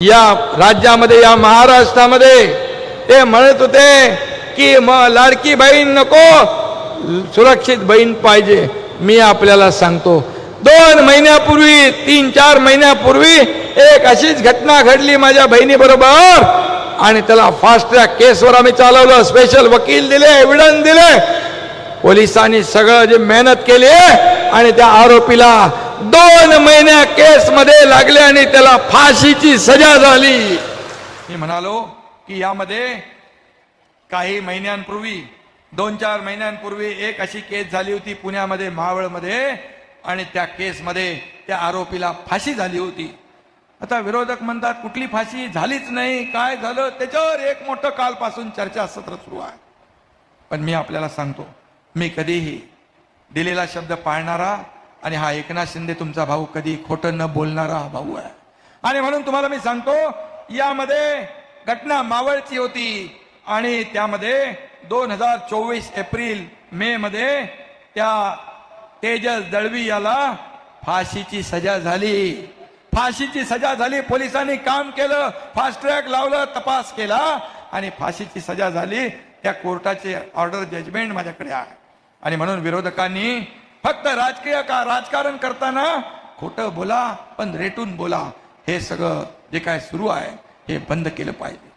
या राज्यामध्ये या महाराष्ट्रामध्ये ते म्हणत होते की मग लाडकी बहीण नको सुरक्षित बहीण पाहिजे. मी आपल्याला सांगतो दोन महिन्यापूर्वी तीन चार महिन्यापूर्वी एक अशीच घटना घडली माझ्या बहिणीबरोबर. आणि त्याला फास्ट ट्रॅक केसवर आम्ही चालवलं स्पेशल वकील दिले एव्हिडन्स दिले. पोलिसांनी सगळं जे मेहनत केली आणि त्या आरोपीला दोन महिन्या केस मध्ये लागले आणि त्याला फाशीची सजा झाली. मी म्हणालो की यामध्ये काही महिन्यांपूर्वी दोन चार महिन्यांपूर्वी एक अशी केस झाली होती पुण्यामध्ये महावळमध्ये आणि त्या केसमध्ये त्या आरोपीला फाशी झाली होती. आता विरोधक म्हणतात कुठली फाशी झालीच नाही काय झालं त्याच्यावर एक मोठं कालपासून चर्चा सत्र सुरू आहे. पण मी आपल्याला सांगतो मी कधीही दिलेला शब्द पाळणारा आणि हा एकनाथ शिंदे तुमचा भाऊ कधी खोटं न बोलणारा हा भाऊ आहे. आणि म्हणून तुम्हाला मी सांगतो यामध्ये घटना मावळची होती आणि त्यामध्ये दोन हजार चोवीस एप्रिल मे मध्ये त्या तेजस दळवी याला फाशीची सजा झाली. फाशीची सजा झाली पोलिसांनी काम केलं फास्ट ट्रॅक लावलं तपास केला आणि फाशीची सजा झाली. त्या कोर्टाचे ऑर्डर जजमेंट माझ्याकडे आहे. आणि म्हणून विरोधकांनी फक्त राजकीय का राजकारण करताना खोटं बोला पण रेटून बोला. हे सगळं जे काय सुरू आहे हे बंद केलं पाहिजे.